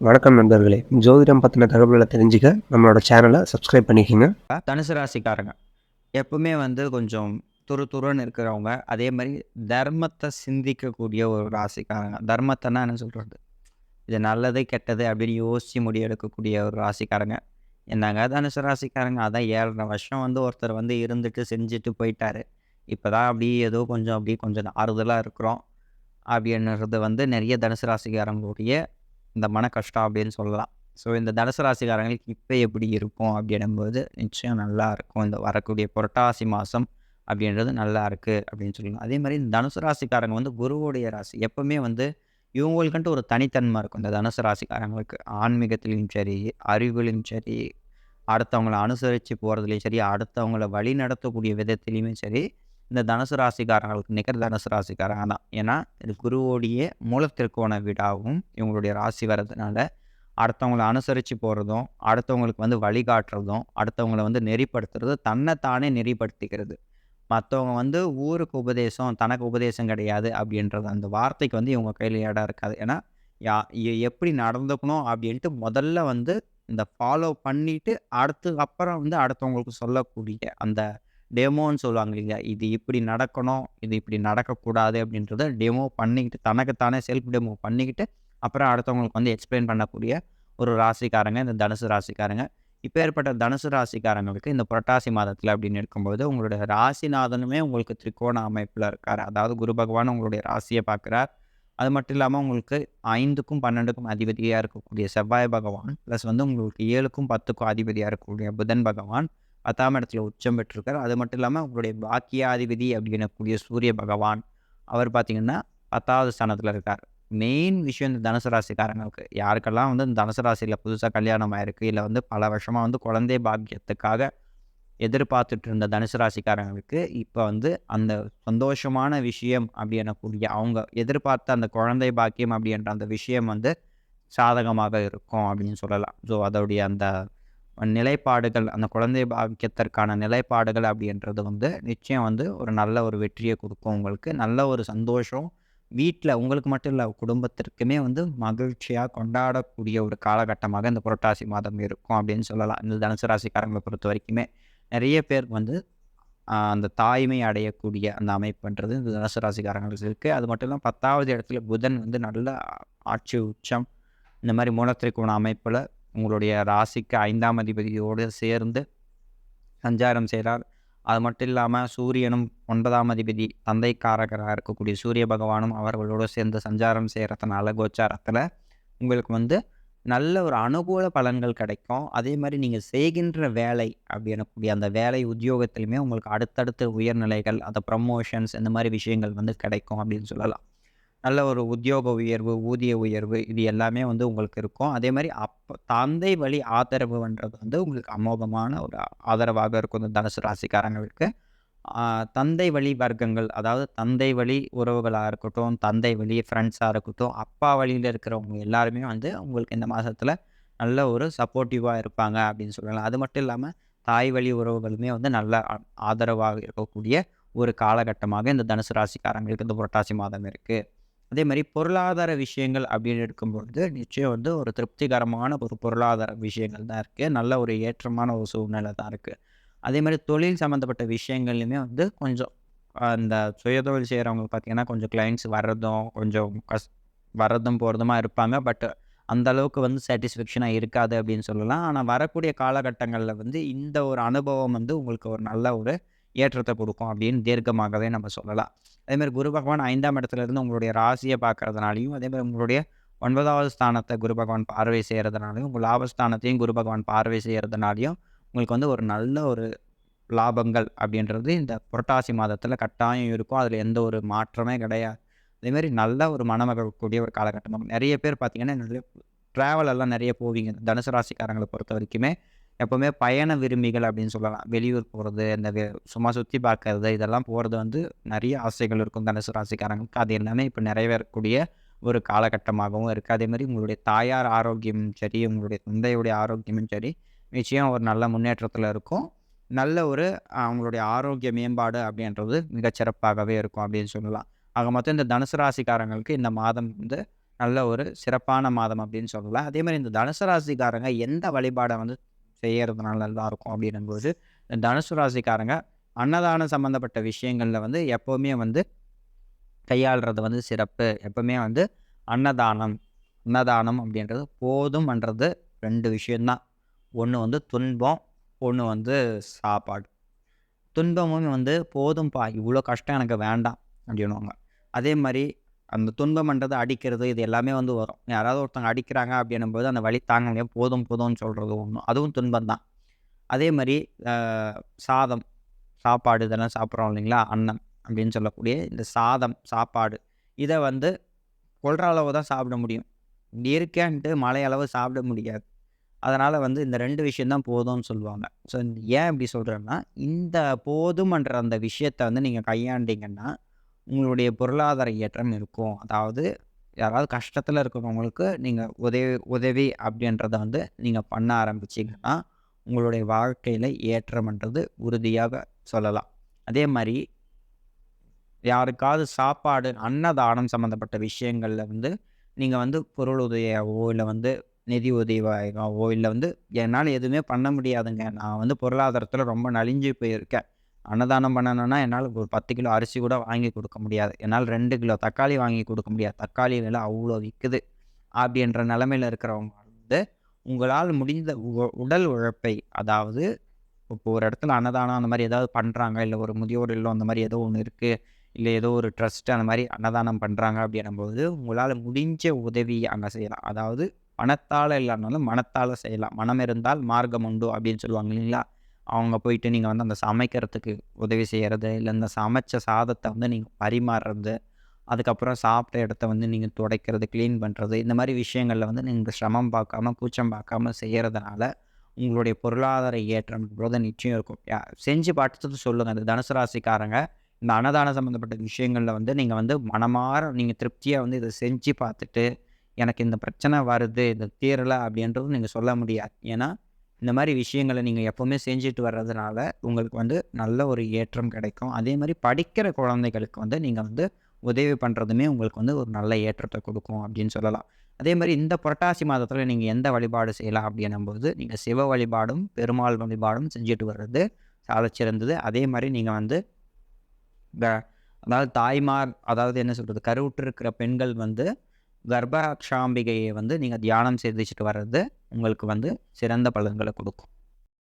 வணக்கம் நண்பர்களே. ஜோதிடம் பற்றின தகவல்களை தெரிஞ்சுக்க நம்மளோட சேனலை சப்ஸ்கிரைப் பண்ணிக்கோங்க. தனுசு ராசிக்காரங்க. எப்பவுமே வந்து கொஞ்சம் துரு துருன்னு இருக்கிறவங்க அதே மாதிரி தர்மத்தை சிந்திக்கக்கூடிய ஒரு ராசிக்காரங்க. தர்மத்தைன்னா என்ன சொல்கிறது இது நல்லது கெட்டது அப்படின்னு யோசித்து முடிவெடுக்கக்கூடிய ஒரு ராசிக்காரங்க. என்னங்க தனுசு ராசிக்காரங்க? அதான் ஏழரை வருஷம் வந்து ஒருத்தர் வந்து இருந்துட்டு செஞ்சுட்டு போயிட்டாரு. இப்போ தான் அப்படியே ஏதோ கொஞ்சம் அப்படியே கொஞ்சம் ஆறுதலாக இருக்கிறோம். அப்படின்றது வந்து நிறைய தனுசு ராசிக்காரங்களுடைய இந்த மன கஷ்டம் அப்படின்னு சொல்லலாம். ஸோ இந்த தனுசு ராசிக்காரங்களுக்கு இப்போ எப்படி இருக்கும் அப்படின்னும்போது நிச்சயம் நல்லா இருக்கும். இந்த வரக்கூடிய புரட்டாசி மாதம் அப்படின்றது நல்லா இருக்குது அப்படின்னு சொல்லலாம். அதே மாதிரி இந்த தனுசு ராசிக்காரங்க வந்து குருவுடைய ராசி. எப்போவுமே வந்து இவங்களுக்குன்ட்டு ஒரு தனித்தன்மை இருக்கும். இந்த தனுசு ராசிக்காரங்களுக்கு ஆன்மீகத்திலையும் சரி அறிவுலையும் சரி அடுத்தவங்களை அனுசரித்து போகிறதுலையும் சரி அடுத்தவங்களை வழி நடத்தக்கூடிய விதத்துலேயுமே சரி இந்த தனுசு ராசிக்காரங்களுக்கு நிகர் தனுசு ராசிக்காரங்க தான். ஏன்னா இது குருவோடைய மூலத்திற்கோண வீடாகவும் இவங்களுடைய ராசி வர்றதுனால அடுத்தவங்களை அனுசரித்து போகிறதும் அடுத்தவங்களுக்கு வந்து வழிகாட்டுறதும் அடுத்தவங்களை வந்து நெறிப்படுத்துறது தன்னைத்தானே நெறிப்படுத்திக்கிறது. மற்றவங்க வந்து ஊருக்கு உபதேசம் தனக்கு உபதேசம் கிடையாது அப்படின்றது அந்த வார்த்தைக்கு வந்து இவங்க கையில் இடம் இருக்காது. ஏன்னா யா எப்படி நடந்துக்கணும் அப்படின்ட்டு முதல்ல வந்து இந்த ஃபாலோ பண்ணிவிட்டு அடுத்து அப்புறம் வந்து அடுத்தவங்களுக்கு சொல்லக்கூடிய அந்த டெமோன்னு சொல்லுவாங்க இல்லையா இது இப்படி நடக்கணும் இது இப்படி நடக்கக்கூடாது அப்படின்றத டெமோ பண்ணிக்கிட்டு தனக்குத்தானே செல்ஃப் டெமோ பண்ணிக்கிட்டு அப்புறம் அடுத்தவங்களுக்கு வந்து எக்ஸ்பிளைன் பண்ணக்கூடிய ஒரு ராசிக்காரங்க இந்த தனுசு ராசிக்காரங்க. இப்போ ஏற்பட்ட தனுசு ராசிக்காரங்களுக்கு இந்த புரட்டாசி மாதத்தில் அப்படின்னு இருக்கும்போது உங்களுடைய ராசிநாதனுமே உங்களுக்கு திரிகோண அமைப்பில் இருக்கார். அதாவது குரு பகவான் உங்களுடைய ராசியை பார்க்குறார். அது மட்டும் இல்லாமல் உங்களுக்கு ஐந்துக்கும் பன்னெண்டுக்கும் அதிபதியாக இருக்கக்கூடிய செவ்வாய் பகவான் ப்ளஸ் வந்து உங்களுக்கு ஏழுக்கும் பத்துக்கும் அதிபதியாக இருக்கக்கூடிய புதன் பகவான் பத்தாம் இடத்துல உச்சம் பெற்றிருக்கார். அது மட்டும் இல்லாமல் உங்களுடைய பாக்கியாதிபதி அப்படின்னக்கூடிய சூரிய பகவான் அவர் பார்த்தீங்கன்னா பத்தாவது ஸ்தானத்தில் இருக்கார். மெயின் விஷயம் இந்த தனுசு ராசிக்காரங்களுக்கு. யாருக்கெல்லாம் வந்து இந்த தனுசு ராசியில் புதுசாக கல்யாணம் ஆயிருக்கு இல்லை வந்து பல வருஷமாக வந்து குழந்தை பாக்கியத்துக்காக எதிர்பார்த்துட்டு இருந்த தனுசு ராசிக்காரங்களுக்கு இப்போ வந்து அந்த சந்தோஷமான விஷயம் அப்படின்னக்கூடிய அவங்க எதிர்பார்த்த அந்த குழந்தை பாக்கியம் அப்படின்ற அந்த விஷயம் வந்து சாதகமாக இருக்கும் அப்படின்னு சொல்லலாம். ஸோ அதோடைய அந்த நிலைப்பாடுகள் அந்த குழந்தை பாக்கியத்திற்கான நிலைப்பாடுகள் அப்படின்றது வந்து நிச்சயம் வந்து ஒரு நல்ல ஒரு வெற்றியை கொடுக்கும் உங்களுக்கு. நல்ல ஒரு சந்தோஷம். வீட்டில் உங்களுக்கு மட்டும் இல்லை குடும்பத்திற்குமே வந்து மகிழ்ச்சியாக கொண்டாடக்கூடிய ஒரு காலகட்டமாக இந்த புரட்டாசி மாதம் இருக்கும் அப்படின்னு சொல்லலாம். இந்த தனுசு ராசிக்காரங்களை பொறுத்த வரைக்குமே நிறைய பேர் வந்து அந்த தாய்மை அடையக்கூடிய அந்த அமைப்புன்றது இந்த தனுசு ராசிக்காரங்களுக்கு இருக்குது அது மட்டும் இல்லாமல் பத்தாவது இடத்துல புதன் வந்து நல்ல ஆட்சி உச்சம் இந்த மாதிரி மூலத்திற்குண அமைப்பில் உங்களுடைய ராசிக்கு ஐந்தாம் அதிபதியோடு சேர்ந்து சஞ்சாரம் செய்கிறார். அது மட்டும் இல்லாமல் சூரியனும் ஒன்பதாம் அதிபதி தந்தைக்காரகராக இருக்கக்கூடிய சூரிய பகவானும் அவர்களோடு சேர்ந்து சஞ்சாரம் செய்கிறதுனால கோச்சாரத்தில் உங்களுக்கு வந்து நல்ல ஒரு அனுகூல பலன்கள் கிடைக்கும். அதே மாதிரி நீங்கள் செய்கின்ற வேலை அப்படி எனக்கூடிய அந்த வேலை உத்தியோகத்திலுமே உங்களுக்கு அடுத்தடுத்த உயர்நிலைகள் அந்த ப்ரமோஷன்ஸ் இந்த மாதிரி விஷயங்கள் வந்து கிடைக்கும் அப்படின்னு சொல்லலாம். நல்ல ஒரு உத்தியோக உயர்வு ஊதிய உயர்வு இது எல்லாமே வந்து உங்களுக்கு இருக்கும். அதே மாதிரி அப்போ தந்தை வழி ஆதரவுன்றது வந்து உங்களுக்கு அமோகமான ஒரு ஆதரவாக இருக்கும். இந்த தனுசு ராசிக்காரங்களுக்கு. தந்தை வழி வர்க்கங்கள் அதாவது தந்தை வழி உறவுகளாக இருக்கட்டும் தந்தை வழி ஃப்ரெண்ட்ஸாக இருக்கட்டும் அப்பா வழியில் இருக்கிறவங்க எல்லாருமே வந்து உங்களுக்கு இந்த மாதத்தில் நல்ல ஒரு சப்போர்ட்டிவாக இருப்பாங்க அப்படின்னு சொல்லலாம். அது மட்டும் இல்லாமல் தாய் வழி உறவுகளுமே வந்து நல்ல ஆதரவாக இருக்கக்கூடிய ஒரு காலகட்டமாக இந்த தனுசு ராசிக்காரங்களுக்கு இந்த புரட்டாசி மாதம் இருக்குது அதே மாதிரி பொருளாதார விஷயங்கள் அப்படின்னு எடுக்கும்பொழுது நிச்சயம் வந்து ஒரு திருப்திகரமான ஒரு பொருளாதார விஷயங்கள் தான் இருக்குது நல்ல ஒரு ஏற்றமான ஒரு சூழ்நிலை தான் இருக்குது அதே மாதிரி தொழில் சம்மந்தப்பட்ட விஷயங்கள்லையுமே வந்து கொஞ்சம் அந்த சுயதொழில் செய்கிறவங்க பார்த்தீங்கன்னா கொஞ்சம் கிளைண்ட்ஸ் வர்றதும் கொஞ்சம் கஸ் வர்றதும் போகிறதுமா இருப்பாங்க. பட் அந்த அளவுக்கு வந்து சாட்டிஸ்ஃபேக்ஷனாக இருக்காது அப்படின்னு சொல்லலாம். ஆனால் வரக்கூடிய காலகட்டங்களில் வந்து இந்த ஒரு அனுபவம் வந்து உங்களுக்கு ஒரு நல்ல ஒரு ஏற்றத்தை கொடுக்கும் அப்படின்னு தீர்க்கமாகவே நம்ம சொல்லலாம். அதேமாதிரி குரு பகவான் ஐந்தாம் இடத்துல இருந்து உங்களுடைய ராசியை பார்க்கறதுனாலையும் அதேமாதிரி உங்களுடைய ஒன்பதாவது ஸ்தானத்தை குரு பகவான் பார்வை செய்கிறதுனாலையும் உங்கள் லாபஸ்தானத்தையும் குரு பகவான் பார்வை செய்கிறதுனாலையும் உங்களுக்கு வந்து ஒரு நல்ல ஒரு லாபங்கள் அப்படின்றது இந்த புரட்டாசி மாதத்தில் கட்டாயம் இருக்கும். அதில் எந்த ஒரு மாற்றமே கிடையாது. அதேமாரி நல்ல ஒரு மனமகக்கூடிய ஒரு காலகட்டமாக நிறைய பேர் பார்த்தீங்கன்னா நிறைய ட்ராவல் எல்லாம் நிறைய போவீங்க. தனுசு ராசிக்காரங்களை பொறுத்த வரைக்குமே எப்போவுமே பயண விரும்பிகள் அப்படின்னு சொல்லலாம். வெளியூர் போகிறது இந்த சும்மா சுற்றி பார்க்கறது இதெல்லாம் போகிறது வந்து நிறைய ஆசைகள் இருக்கும். தனுசு ராசிக்காரங்களுக்கு. அது எல்லாமே இப்போ நிறைவேறக்கூடிய ஒரு காலகட்டமாகவும் இருக்குது அதே மாதிரி உங்களுடைய தாயார் ஆரோக்கியமும் சரி உங்களுடைய தந்தையுடைய ஆரோக்கியமும் சரி நிச்சயம் ஒரு நல்ல முன்னேற்றத்தில் இருக்கும். நல்ல ஒரு அவங்களுடைய ஆரோக்கிய மேம்பாடு அப்படின்றது மிகச்சிறப்பாகவே இருக்கும் அப்படின்னு சொல்லலாம். ஆக மொத்தம் இந்த தனுசு ராசிக்காரங்களுக்கு இந்த மாதம் வந்து நல்ல ஒரு சிறப்பான மாதம் அப்படின்னு சொல்லலாம். அதே மாதிரி இந்த தனுசு ராசிக்காரங்க எந்த வழிபாடை வந்து செய்யறதுனால நல்லா இருக்கும் அப்படின்னும்போது இந்த தனுசு ராசிக்காரங்க அன்னதானம் சம்மந்தப்பட்ட விஷயங்களில் வந்து எப்போவுமே வந்து கையாளுறது வந்து சிறப்பு. எப்போவுமே வந்து அன்னதானம் அன்னதானம் அப்படின்றது போதும்ன்றது ரெண்டு விஷயந்தான் ஒன்று வந்து துன்பம் ஒன்று வந்து சாப்பாடு. துன்பமும் வந்து போதும்பா இவ்வளோ கஷ்டம் எனக்கு வேண்டாம் அப்படின்னுவாங்க. அதே மாதிரி அந்த துன்பம்ன்றது அடிக்கிறது இது எல்லாமே வந்து வரும். யாராவது ஒருத்தவங்க அடிக்கிறாங்க அப்படின்னும்போது அந்த வழி தாங்க முடியாது போதும் போதும்னு சொல்கிறது ஒன்றும் அதுவும் துன்பம் தான் அதே மாதிரி சாதம் சாப்பாடு இதெல்லாம் சாப்பிட்றோம் இல்லைங்களா? அன்னம் அப்படின்னு சொல்லக்கூடிய இந்த சாதம் சாப்பாடு இதை வந்து கொள்கிற அளவு தான் சாப்பிட முடியும். இருக்கேன்ட்டு மழை அளவு சாப்பிட முடியாது. அதனால் வந்து இந்த ரெண்டு விஷயந்தான் போதும்னு சொல்லுவாங்க. ஸோ ஏன் இப்படி சொல்கிறேன்னா இந்த போதுமன்ற அந்த விஷயத்தை வந்து நீங்கள் கையாண்டிங்கன்னா உங்களுடைய பொருளாதார ஏற்றம் இருக்கும். அதாவது யாராவது கஷ்டத்தில் இருக்கிறவங்களுக்கு நீங்கள் உதவி உதவி அப்படின்றத வந்து நீங்கள் பண்ண ஆரம்பிச்சிங்கன்னா உங்களுடைய வாழ்க்கையில் ஏற்றம்ன்றது உறுதியாக சொல்லலாம். அதே மாதிரி யாருக்காவது சாப்பாடு அன்னதானம் சம்மந்தப்பட்ட விஷயங்களில் வந்து நீங்கள் வந்து பொருள் உதவியாகவோ இல்லை வந்து நிதி உதவியாகவோ இல்லை வந்து என்னால் எதுவுமே பண்ண முடியாதுங்க. நான் வந்து பொருளாதாரத்தில் ரொம்ப நலிஞ்சு போயிருக்கேன். அன்னதானம் பண்ணணும்னா என்னால் ஒரு பத்து கிலோ அரிசி கூட வாங்கி கொடுக்க முடியாது. என்னால் ரெண்டு கிலோ தக்காளி வாங்கி கொடுக்க முடியாது. தக்காளி விலை அவ்வளோ விற்குது அப்படின்ற நிலமையில் இருக்கிறவங்க வந்து உங்களால் முடிந்த உ- உடல் உழைப்பை அதாவது இப்போ ஒரு இடத்துல அன்னதானம் அந்த மாதிரி ஏதாவது பண்ணுறாங்க இல்லை ஒரு முதியோர் இல்லம் அந்த மாதிரி ஏதோ ஒன்று இருக்குது இல்லை ஏதோ ஒரு ட்ரஸ்ட் அந்த மாதிரி அன்னதானம் பண்ணுறாங்க அப்படின்னும்போது உங்களால் முடிஞ்ச உதவி அங்கே செய்யலாம். அதாவது பணத்தால் இல்லைனாலும் மனத்தால் செய்யலாம். மனம் இருந்தால் மார்க்கம் உண்டு அப்படின்னு சொல்லுவாங்க இல்லைங்களா? அவங்க போயிட்டு நீங்கள் வந்து அந்த சமைக்கிறதுக்கு உதவி செய்கிறது இல்லை இந்த சமைச்ச சாதத்தை வந்து நீங்கள் பரிமாறுறது அதுக்கப்புறம் சாப்பிட்ட இடத்த வந்து நீங்கள் துடைக்கிறது க்ளீன் பண்ணுறது இந்த மாதிரி விஷயங்களில் வந்து நீங்கள் சிரமம் பார்க்காம கூச்சம் பார்க்காம செய்கிறதுனால உங்களுடைய பொருளாதார ஏற்றம் போது நிச்சயம் இருக்கும். யா- செஞ்சு பார்த்துட்டு சொல்லுங்கள் இந்த தனுசு ராசிக்காரங்க இந்த அன்னதானம் சம்மந்தப்பட்ட விஷயங்களில் வந்து நீங்கள் வந்து மனமாற நீங்கள் திருப்தியாக வந்து இதை செஞ்சு பார்த்துட்டு எனக்கு இந்த பிரச்சனை வருது இந்த தீரலை அப்படின்றது நீங்கள் சொல்ல முடியாது. ஏன்னா இந்த மாதிரி விஷயங்களை நீங்கள் எப்போவுமே செஞ்சுட்டு வர்றதுனால உங்களுக்கு வந்து நல்ல ஒரு ஏற்றம் கிடைக்கும். அதே மாதிரி படிக்கிற குழந்தைகளுக்கு வந்து நீங்கள் வந்து உதவி பண்ணுறதுமே உங்களுக்கு வந்து ஒரு நல்ல ஏற்றத்தை கொடுக்கும் அப்படின்னு சொல்லலாம். அதே மாதிரி இந்த புரட்டாசி மாதத்தில் நீங்கள் எந்த வழிபாடு செய்யலாம் அப்படின்னும்போது நீங்கள் சிவ வழிபாடும் பெருமாள் வழிபாடும் செஞ்சுட்டு வர்றது சாலச்சிறந்தது அதே மாதிரி நீங்கள் வந்து அதாவது தாய்மார் அதாவது என்ன சொல்கிறது கருவுற்றிருக்கிற பெண்கள் வந்து கர்ப்பசாம்பிகையை வந்து நீங்கள் தியானம் செய்துச்சுட்டு வர்றது உங்களுக்கு வந்து சிறந்த பலன்களை கொடுக்கும்.